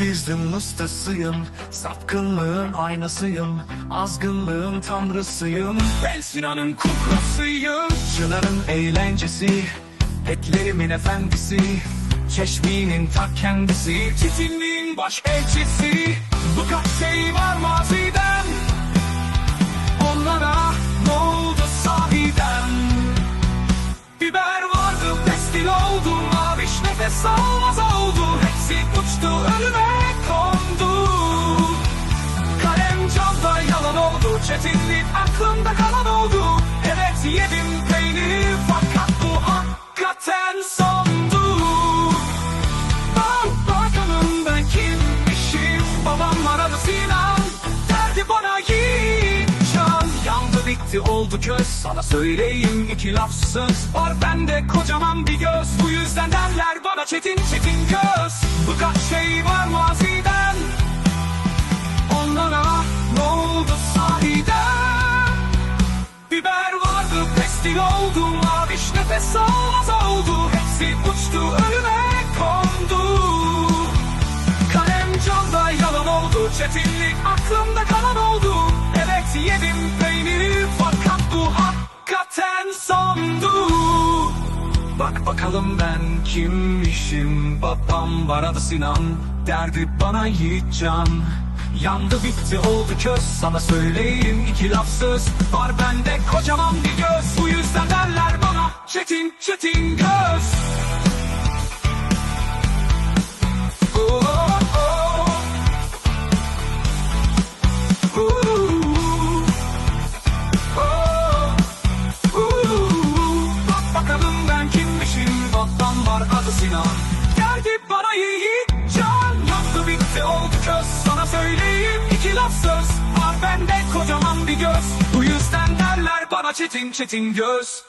Bizdim ustasıyım Sapkınlığın aynasıyım Azgınlığın tanrısıyım. Ben Sinan'ın kukrasıyım. Çınar'ın eğlencesi Petlerimin efendisi Çeşminin ta kendisi Çetinliğin baş elçisi nefes almaz oldu. Hepsi uçtu önüme kondu. Kalem camda yalan oldu Çetinlik aklımda kalan oldu. Evet yedim peyniri Fakat bu hakikaten sondu. Bak bakalım ben kimmişim Babam aradı Sinan. Derdi bana yiğit can. Yandı bitti oldu köz Sana söyleyeyim iki lafsız Var. Bende kocaman bir göz. Bu yüzden çetin çetin göz. Bu kaç şey var maziden. Onlara ne oldu sahiden? Biber vardı pestil oldu Maviş nefes almaz oldu. Hepsi uçtu önüme kondu. Kalem camda yalan oldu Çetinlik aklımda kalan oldu. Evet yedim peyniri Fakat bu hakikaten sondu Bak bakalım ben kimmişim? Babam var adı Sinan. Derdi bana yiğit can. Yandı bitti oldu köz. Sana söyleyeyim iki lafsız. Var bende kocaman bir göz. Bu yüzden derler bana Çetin çetin göz var adı Sinan. Geldi bana yiğit can. Yandı bitti oldu köz Sana söyleyeyim. İki laf söz Var bende kocaman bir göz. Bu yüzden derler bana çetin Çetin göz